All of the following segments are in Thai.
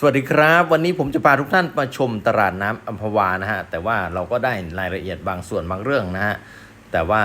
สวัสดีครับ วันนี้ผมจะพาทุกท่านมาชมตลาดน้ำอัมพวานะฮะ แต่ว่าเราก็ได้รายละเอียดบางส่วนบางเรื่องนะฮะ แต่ว่า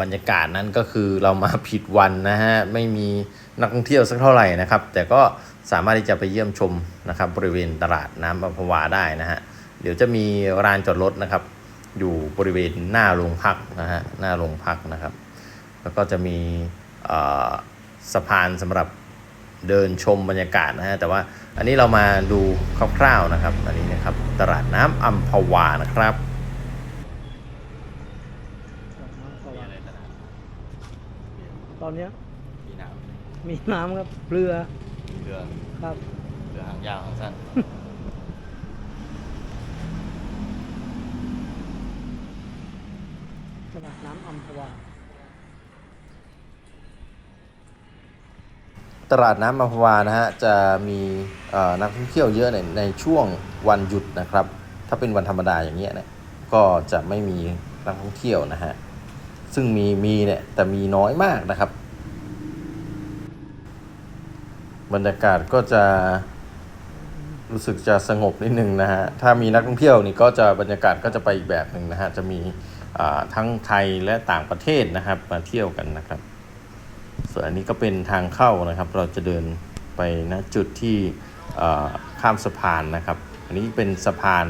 บรรยากาศนั้นก็คือเรามาผิดวันนะฮะ ไม่มีนักท่องเที่ยวสักเท่าไหร่นะครับ แต่ก็สามารถที่จะไปเยี่ยมชมนะครับบริเวณตลาดน้ำอัมพวาได้นะฮะ เดี๋ยวจะมีลานจอดรถนะครับ อยู่บริเวณหน้าโรงพักนะฮะ หน้าโรงพักนะครับ แล้วก็จะมีสะพานสำหรับ เดินชมบรรยากาศนะฮะแต่ว่าอันนี้เรามาดูคร่าวๆนะครับ อันนี้นะครับตลาดน้ำอัมพวานะครับตอนเนี้ยมีน้มีน้ำครับเรือำเรือครับเรือหางยาวหางสั้น ตลาดน้ำอัมพวา ตลาดน้ำอัมพวานะฮะจะมีนักท่องเที่ยวเยอะในในช่วงวันหยุดนะครับ ถ้าเป็นวันธรรมดาอย่างเงี้ยเนี่ยก็จะไม่มีนักท่องเที่ยวนะฮะซึ่งมีมีเนี่ยแต่มีน้อยมากนะครับ บรรยากาศก็จะรู้สึกจะสงบนิดนึงนะฮะถ้ามีนักท่องเที่ยวนี่ก็จะบรรยากาศก็จะไปอีกแบบหนึ่งนะฮะจะมีทั้งไทยและต่างประเทศนะครับมาเที่ยวกันนะครับ ส่วนอันนี้ก็เป็นทางเข้านะครับ เราจะเดินไปณจุดที่ข้ามสะพานนะครับ อันนี้เป็นสะพาน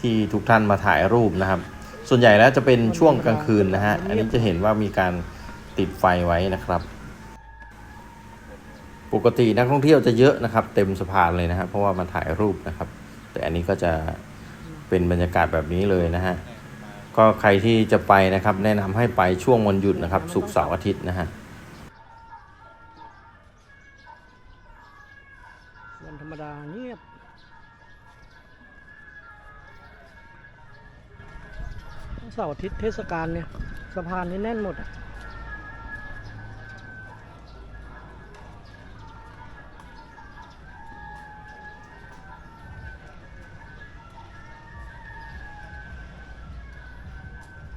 ที่ทุกท่านมาถ่ายรูปนะครับ ส่วนใหญ่แล้วจะเป็นช่วงกลางคืนนะฮะ อันนี้จะเห็นว่ามีการติดไฟไว้นะครับ ปกตินักท่องเที่ยวจะเยอะนะครับ เต็มสะพานเลยนะครับเพราะว่ามาถ่ายรูปนะครับ แต่อันนี้ก็จะเป็นบรรยากาศแบบนี้เลยนะฮะ ก็ใครที่จะไปนะครับ แนะนำให้ไปช่วงวันหยุดนะครับ ศุกร์เสาร์อาทิตย์นะฮะ เสาร์อาทิตย์เทศกาลเนี่ยสะพานนี่แน่นหมดอะ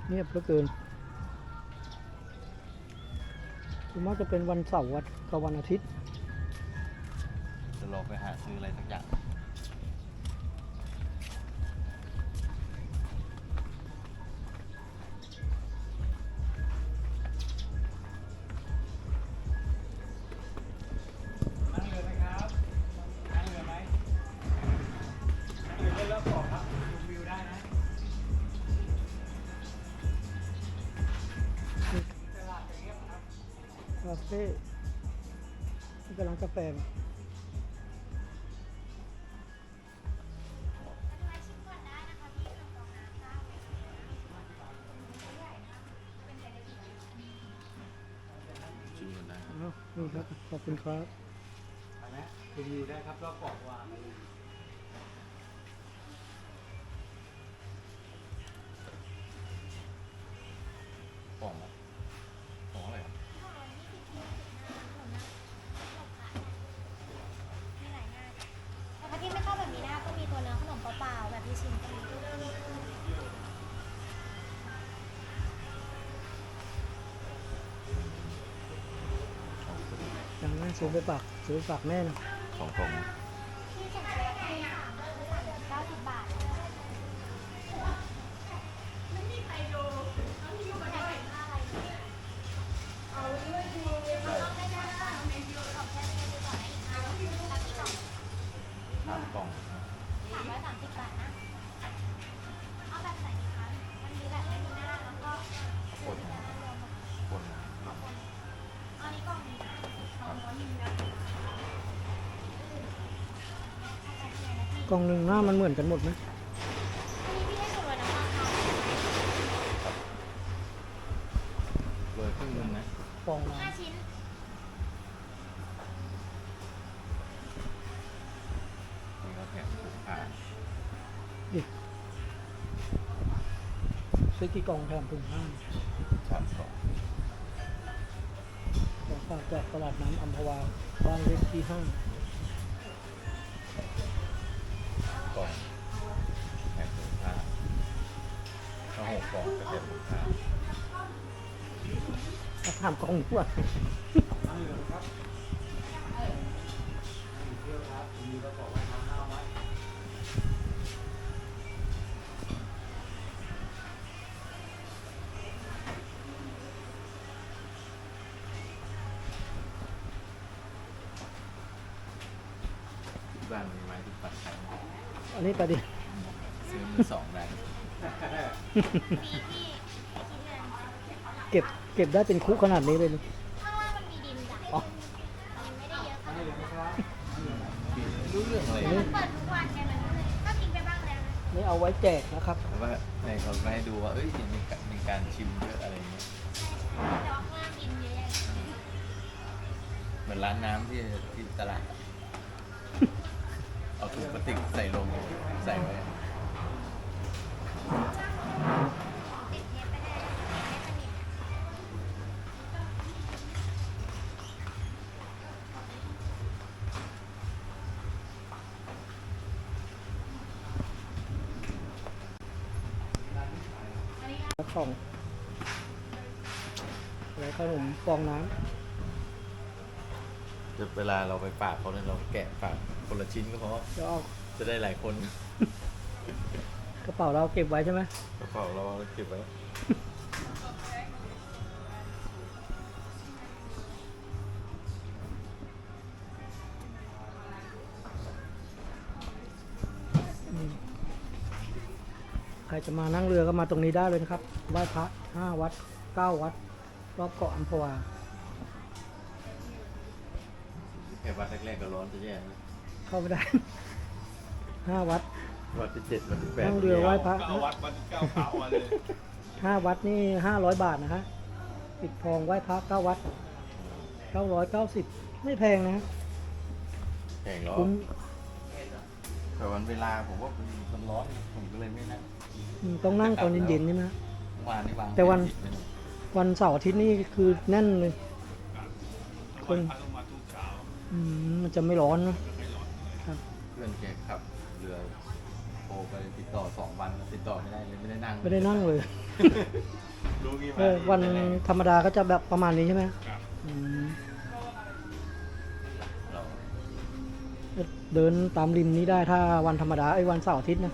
เงียบเหลือเกินส่วนมากจะเป็นวันเสาร์กับวันอาทิตย์ จะลองไปหาซื้ออะไรสักอย่างาเฟ่ที่กำลังกาแฟมาอ้าวนี่ครับ ขอบคุณครับรีวิวได้ครับรอบเกาะวาง สูงนั้นซื้อไปฝากซื้อไปฝากแม่นะของผม ล่องหนึ่งหน้ามันเหมือนกันหมดไหมอันนี้พี่ให้ส่วนลดน้ำมันค่ะเลยครึ่งหนึงนะกล่องละห้าชิ้น นี่ก็แถมอ่าซื้อกี่กล่องแถมถุงห้าสามกล่องของฝากจากตลาดน้ำอัมพวาบ้านเลขที่ห้า ถ้าหกกล่องก็แถมถุงผ้าถ้าถามกบ้านมีไม้ที่ปัดแข็งอันนี้ไปดิซื้อมือสองได้มีที่ชิ้น เงินเก็บเก็บได้เป็นคุกขนาดนี้เลยนี่ข้างล่างมันมีดินจ้ะอ๋อมันไม่ได้เยอะขนาดนั้นรู้เรื่องอะไรมันเปิดทุกวันไงมันก็เลยก็กินไปบ้างแล้วนะนี่เอาไว้แจกนะครับแต่ว่าในเขาไม่ให้ดูว่าเอ้ยมีการมีการชิมเยอะอะไรอย่างเงี้ยแต่ว่าข้างล่างดินเยอะแยะเหมือนร้านน้ำที่ที่ตลาดเอาถุงพลาสติกใส่ลงใส่ไว้ ติดเทปไปได้ไม่สนิทแล้วของแล้วขนมฟองน้จะเวลาเราไปฝากเขาเนี่ยเราแกะฝากคนละชิ้นก็พอำแล้วเอาจะได้หลายคน กระเป๋าเราเก็บไว้ใช่ไหมกระเป๋าเราเก็บไว้อืมใครจะมานั่งเรือก็มาตรงนี้ได้เลยนะครับไหว้พระห้าวัดเก้าวัด รอบเกาะอัมพวาแค่วัดแรกๆก็ร้อนจะแย่นะเข้าไม่ได้ห้าวัด วัดที่เจ็ดวัดที่แปดนั่งเรือไหว้พระเก้าวัดวันเก้าเก้าวันเลยห้าวัดนี่ห้าร้อยบาทนะคะปิดทองไหว้พระเก้าวัดเก้าร้อยเก้าสิบไม่แพงนะแข่งร้อคุ้นมแต่วันเวลาผมว่ามันร้อนผมก็เลยไม่นั่งอืมต้องนั่งตอนเย็นๆใช่ไหม เมื่อวานนี่วางแต่วัน ผิดไปหน่อยวันเสาร์อาทิตย์นี่คือแน่นเลย คนพระต้องมาทุกเช้าอืมมันจะไม่ร้อนนะไม่ร้อนเพื่อนแกขับเรือโท รไปติดต่อสองวันติดต่อไม่ได้เลยไม่ได้นั่งไม่ได้นั่งเลยรู้งี้เออวันธรรมดาก็จะแบบประมาณนี้ใช่ไหมครับอืมเราเดินตามริมนี้ได้ถ้าวันธรรมดาไอ้ยวันเสาร์อาทิตย์นะ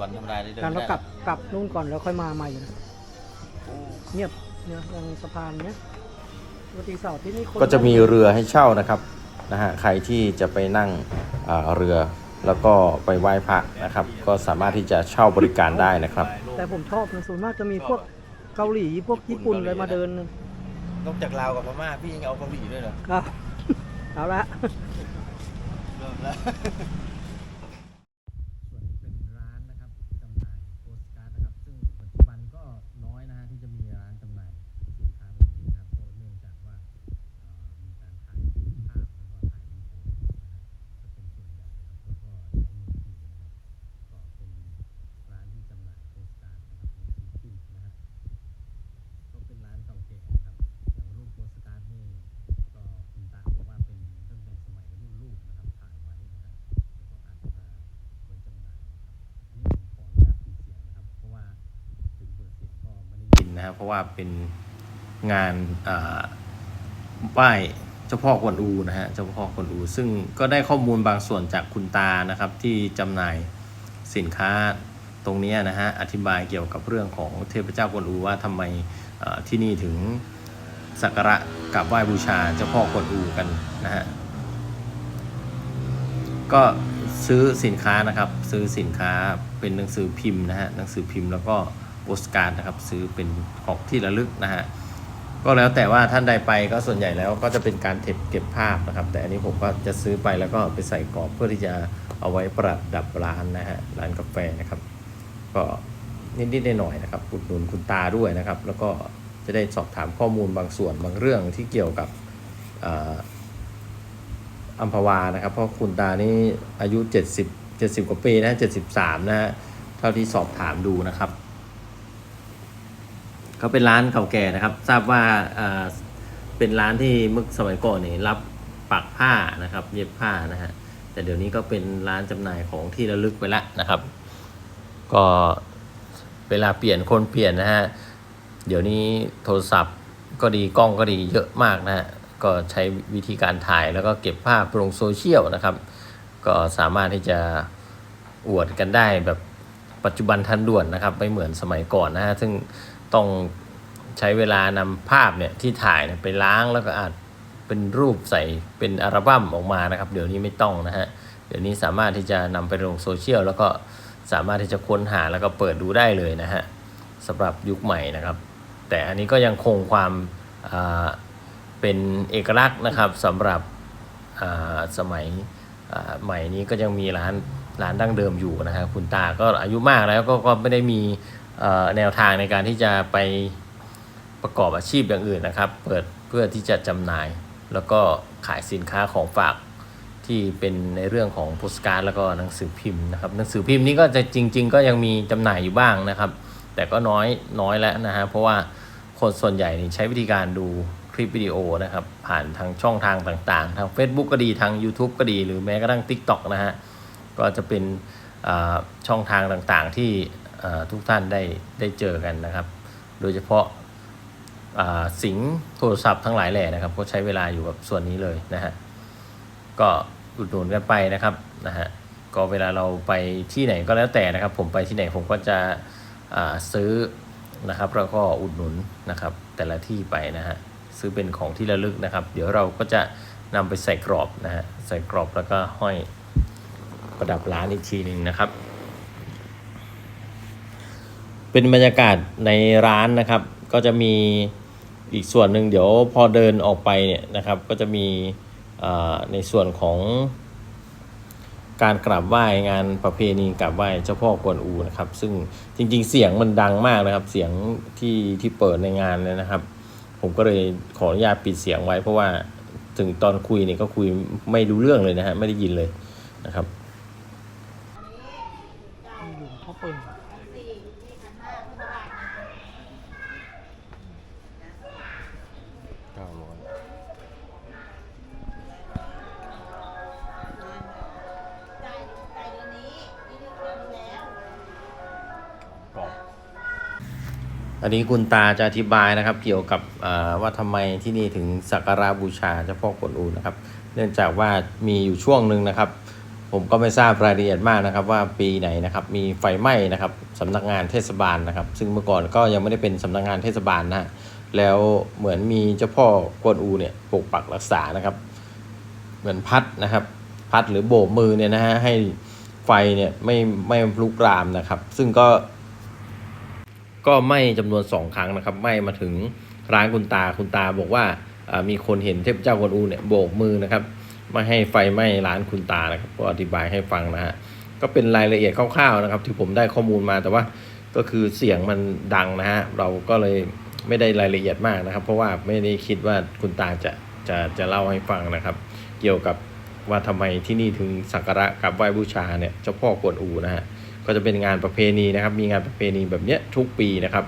วันธรรมดาได้เดินการเราได้กลับกลับนู่นก่อนแล้วค่อยมาใหม่นะเงียบเนี่ยยังสะพานเนี้ยปกติเสาร์อาทิตย์นี่คนก็จะมีเรือให้เช่านะครับนะฮะใครที่จะไปนั่งอ่าเรือ แล้วก็ไปไหว้พระนะครับ ก็สามารถที่จะเช่าบริการได้นะครับ แต่ผมชอบนะส่วนมากจะมีพวกเกาหลีพวกญี่ปุ่นอะไรมาเดินนอกจากลาวกับพม่าพี่ยังเอาเกาหลีด้วยเหรอครับเอาละเริ่มแล้ว นะครับเพราะว่าเป็นงานอ่าไหว้เจ้าพ่อกวนอูนะฮะเจ้าพ่อกวนอู ซึ่งก็ได้ข้อมูลบางส่วนจากคุณตานะครับที่จำหน่ายสินค้าตรงนี้นะฮะอธิบายเกี่ยวกับเรื่องของเทพเจ้ากวนอูว่าทำไมที่นี่ถึงสักการะกราบไหว้บูชาเจ้าพ่อกวนอูกันนะฮะก็ซื้อสินค้านะครับซื้อสินค้าเป็นหนังสือพิมพ์นะฮะหนังสือพิมพ์แล้วก็ โปสการ์ดนะครับซื้อเป็นของที่ระลึกนะฮะก็แล้วแต่ว่าท่านใดไปก็ส่วนใหญ่แล้วก็จะเป็นการเก็บเก็บภาพนะครับ แต่อันนี้ผมก็จะซื้อไปแล้วก็ไปใส่กรอบเพื่อที่จะเอาไว้ประดับร้านนะฮะร้านกาแฟนะครับ ก็นิดๆหน่อยๆนะครับอุดหนุนคุณตาด้วยนะครับ แล้วก็จะได้สอบถามข้อมูลบางส่วนบางเรื่องที่เกี่ยวกับอัมพวานะครับ เพราะคุณตานี่อายุ 70 70 กว่าปีนะ73 นะฮะเท่าที่สอบถามดูนะครับ เขาเป็นร้านเก่าแก่นะครับ ทราบว่าเป็นร้านที่เมื่อสมัยก่อนนี่รับปักผ้านะครับ เย็บผ้านะฮะแต่เดี๋ยวนี้ก็เป็นร้านจำหน่ายของที่ระลึกไปล้วนะครับ ก็เวลาเปลี่ยนคนเปลี่ยนนะฮะเดี๋ยวนี้โทรศัพท์ก็ดีกล้องก็ดีเยอะมากนะฮะก็ใช้วิธีการถ่ายแล้วก็เก็บภาพลงโซเชียลนะครับ ก็สามารถที่จะอวดกันได้แบบปัจจุบันทันด่วนนะครับ ไม่เหมือนสมัยก่อนนะฮะซึ่ง ต้องใช้เวลานำภาพเนี่ยที่ถ่ายเนี่ยไปล้างแล้วก็อาจเป็นรูปใส่เป็นอัลบั้มออกมานะครับ เดี๋ยวนี้ไม่ต้องนะฮะเดี๋ยวนี้สามารถที่จะนำไปลงโซเชียลแล้วก็สามารถที่จะค้นหาแล้วก็เปิดดูได้เลยนะฮะสำหรับยุคใหม่นะครับ แต่อันนี้ก็ยังคงความอ่าเป็นเอกลักษณ์นะครับสำหรับอ่าสมัยอ่าใหม่นี้ก็ยังมีร้านร้านดั้งเดิมอยู่นะฮะคุณตาก็อายุมากแล้วก็ก็ไม่ได้มี แนวทางในการที่จะไปประกอบอาชีพอย่างอื่นนะครับ เปิดเพื่อที่จะจำหน่าย แล้วก็ขายสินค้าของฝากที่เป็นในเรื่องของโปสการ์ดแล้วก็หนังสือพิมพ์นะครับ หนังสือพิมพ์นี้ก็จะจริง ๆ ก็ยังมีจำหน่ายอยู่บ้างนะครับ แต่ก็น้อยน้อยแล้วนะฮะเพราะว่าคนส่วนใหญ่นี่ใช้วิธีการดูคลิปวิดีโอนะครับ ผ่านทางช่องทางต่างๆ ทาง Facebook ก็ดีทาง YouTube ก็ดี หรือแม้กระทั่ง TikTok นะฮะก็จะเป็นช่องทางต่างๆที่ ทุกท่านได้ได้เจอกันนะครับ โดยเฉพาะาสิงโทรศัพท์ทั้งหลายแหล่นะครับ ก็ใช้เวลาอยู่กับส่วนนี้เลยนะฮะก็อุดหนุนกันไปนะครับนะฮะก็เวลาเราไปที่ไหนก็แล้วแต่นะครับ ผมไปที่ไหนผมก็จะซื้อนะครับแล้วก็อุดหนุนนะครับแต่ละที่ไปนะฮะซื้อเป็นของที่ระลึกนะครับ เดี๋ยวเราก็จะนำไปใส่กรอบนะฮะใส่กรอบแล้วก็ห้อยประดับร้านอีกทีหนึ่งนะครับ เป็นบรรยากาศในร้านนะครับ ก็จะมีอีกส่วนหนึ่งเดี๋ยวพอเดินออกไปเนี่ยนะครับ ก็จะมีในส่วนของการกราบไหว้งานประเพณีกราบไหว้เจ้าพ่อกวนอูนะครับ ซึ่งจริงๆเสียงมันดังมากนะครับ เสียงที่ที่เปิดในงานเลยนะครับ ผมก็เลยขออนุญาตปิดเสียงไว้เพราะว่าถึงตอนคุยเนี่ยก็คุยไม่รู้เรื่องเลยนะฮะไม่ได้ยินเลยนะครับ อันนี้คุณตาจะอธิบายนะครับ เกี่ยวกับอ่าว่าทำไมที่นี่ถึงสักการะบูชาเจ้าพ่อกวนอูนะครับ เนื่องจากว่ามีอยู่ช่วงหนึ่งนะครับ ผมก็ไม่ทราบรายละเอียดมากนะครับ ว่าปีไหนนะครับมีไฟไหม้นะครับสำนักงานเทศบาลนะครับ ซึ่งเมื่อก่อนก็ยังไม่ได้เป็นสำนักงานเทศบาลนะฮะแล้วเหมือนมีเจ้าพ่อกวนอูเนี่ยปกปักรักษานะครับ เหมือนพัดนะครับ พัดหรือโบกมือเนี่ยนะฮะให้ไฟเนี่ยไม่ไม่ลุกรามนะครับ ซึ่งก็ ก็ไหม้จำนวนสองครั้งนะครับไหม้มาถึงร้านคุณตาคุณตาบอกว่ามีคนเห็นเทพเจ้ากวนอูเนี่ยโบกมือนะครับไม่ให้ไฟไหม้ร้านคุณตานะครับก็อธิบายให้ฟังนะฮะก็เป็นรายละเอียดคร่าวๆนะครับ ที่ผมได้ข้อมูลมาแต่ว่าก็คือเสียงมันดังนะฮะเราก็เลยไม่ได้รายละเอียดมากนะครับ เพราะว่าไม่ได้คิดว่าคุณตาจะจะจะเล่าให้ฟังนะครับ เกี่ยวกับว่าทำไมที่นี่ถึงสักการะกับไหว้บูชาเนี่ยเจ้าพ่อกวนอูนะฮะ ก็จะเป็นงานประเพณีนะครับ มีงานประเพณีแบบเนี้ยทุกปีนะครับ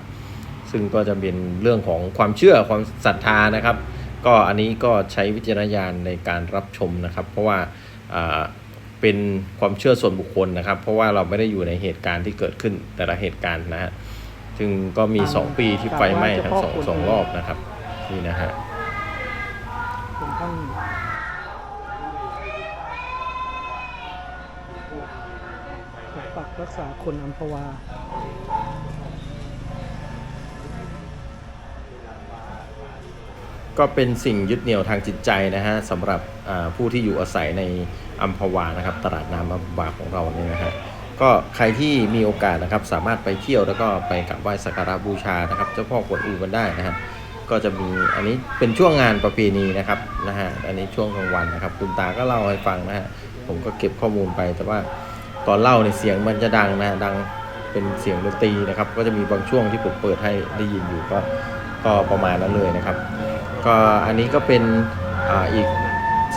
ซึ่งก็จะเป็นเรื่องของความเชื่อความศรัทธานะครับ ก็อันนี้ก็ใช้วิจารณญาณในการรับชมนะครับ เพราะว่าอ่าเป็นความเชื่อส่วนบุคคลนะครับ เพราะว่าเราไม่ได้อยู่ในเหตุการณ์ที่เกิดขึ้นแต่ละเหตุการณ์นะฮะซึ่งก็มี 2 ปีที่ไฟไหม้ทั้งสองสองรอบนะครับนี่นะฮะ เป็นท่านป กปักรักษาคนอัมพวา ก็เป็นสิ่งยึดเหนี่ยวทางจิตใจนะฮะสำหรับผู้ที่อยู่อาศัยในอัมพวานะครับ ตลาดน้ำอัมพวาของเราเนี่ยนะฮะก็ใครที่มีโอกาสนะครับสามารถไปเที่ยวแล้วก็ไปกราบไหว้สักการะบูชานะครับเจ้าพ่อกวนอูกันได้นะครับก็จะมีอันนี้เป็นช่วงงานประเพณีนะครับนะฮะอันนี้ช่วงกลางวันนะครับ คุณตาก็เล่าให้ฟังนะฮะผมก็เก็บข้อมูลไปแต่ว่า ตอนเล่าในยเสียงมันจะดังนะฮะดังเป็นเสียงดนตรีนะครับ ก็จะมีบางช่วงที่ผมเปิดให้ได้ยินอยู่ก็ก็ประมาณนั้นเลยนะครับ ก็อันนี้ก็เป็นอ่าอีก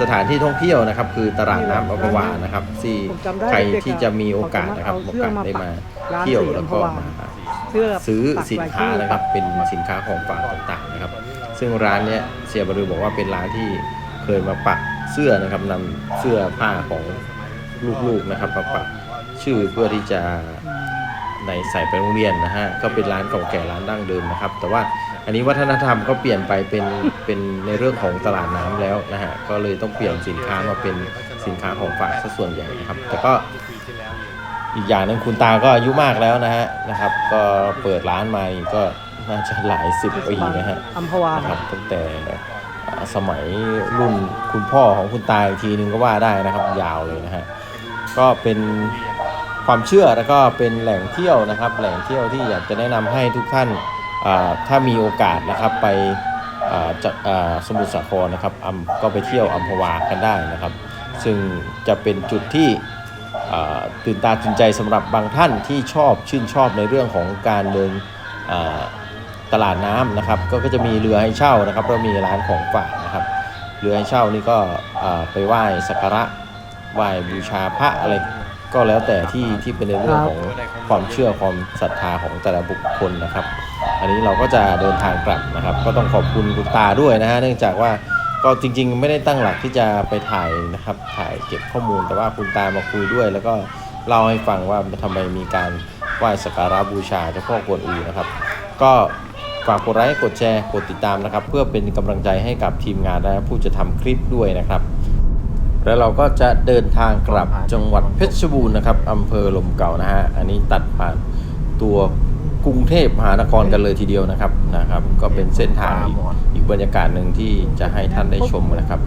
สถานที่ท่องเที่ยวนะครับ คือตลาดน้ำอัมพวานะครับที่ผมจำได้ใครเด็กๆที่จะมีโอกาสนะครับเขาโอจะกาสมาได้มาร้านเที่ยวสีแล้วอัมพก็วามาเสื้อซื้อปักสินรายค้าชื่อนะครับเป็นสินค้าของฝากต่างๆนะครับ ซึ่งร้านเนี้ยเสียบรือบอกว่าเป็นร้านที่เคยมาปักเสื้อนะครับนำเสื้อผ้าของ ลูกๆนะครับมาปักชื่อเพื่อที่จะอืมในใส่ไปโรงเรียนนะฮะก็เป็นร้านเก่าแก่ร้านดั้งเดิมนะครับ แต่ว่าอันนี้วัฒนธรรมก็เปลี่ยนไปเป็นเป็นในเรื่องของตลาดน้ำแล้วนะฮะก็เลยต้องเปลี่ยนสินค้ามาเป็นสินค้าของฝากซะส่วนใหญ่นะครับ แต่ก็อีกอย่างหนึงคุณตาก็อายุมากแล้วนะฮะนะครับ ก็เปิดร้านมานี่ก็น่าจะหลายสิบปีนะฮะอัมพวานะครับตั้งแต่อ่าสมัยรุ่นคุณพ่อของคุณตาอีกทีนึงก็ว่าได้นะครับ ยาวเลยนะฮะ ก็เป็นความเชื่อแล้วก็เป็นแหล่งเที่ยวนะครับ แหล่งเที่ยวที่อยากจะแนะนำให้ทุกท่านถ้ามีโอกาสนะครับไปอ่าจะอ่าสมุทรสาครนะครับก็ไปเที่ยวอัมพวากันได้นะครับ ซึ่งจะเป็นจุดที่ตื่นตาตื่นใจสำหรับบางท่านที่ชอบชื่นชอบในเรื่องของการเดินตลาดน้ำนะครับ ก็จะมีเรือให้เช่านะครับแล้วมีร้านของฝากนะครับ เรือให้เช่านี่ก็ไปไหว้สักการะ ไหว้บูชาพระอะไรก็แล้วแต่ที่ที่เป็นในเรื่องของความเชื่อความศรัทธาของแต่ละบุคคลนะครับ อันนี้เราก็จะเดินทางกลับนะครับ ก็ต้องขอบคุณคุณตาด้วยนะฮะเนื่องจากว่าก็จริง ๆ ไม่ได้ตั้งหลักที่จะไปถ่ายนะครับ ถ่ายเก็บข้อมูลแต่ว่าคุณตามาคุยด้วย แล้วก็เล่าให้ฟังว่าทำไมมีการไหว้สักการะบูชาเจ้าพ่อกวนอูนะครับ ก็ฝากกดไลค์กดแชร์กดติดตามนะครับ เพื่อเป็นกำลังใจให้กับทีมงานและผู้จะทำคลิปด้วยนะครับ แล้วเราก็จะเดินทางกลับจังหวัดเพชรบูรณ์นะครับอำเภอลมเก่านะฮะอันนี้ตัดผ่านตัวกรุงเทพมหานครกันเลยทีเดียวนะครับนะครับ ก็เป็นเส้นทางอีกอีกบรรยากาศหนึ่งที่จะให้ท่านได้ชมนะครับ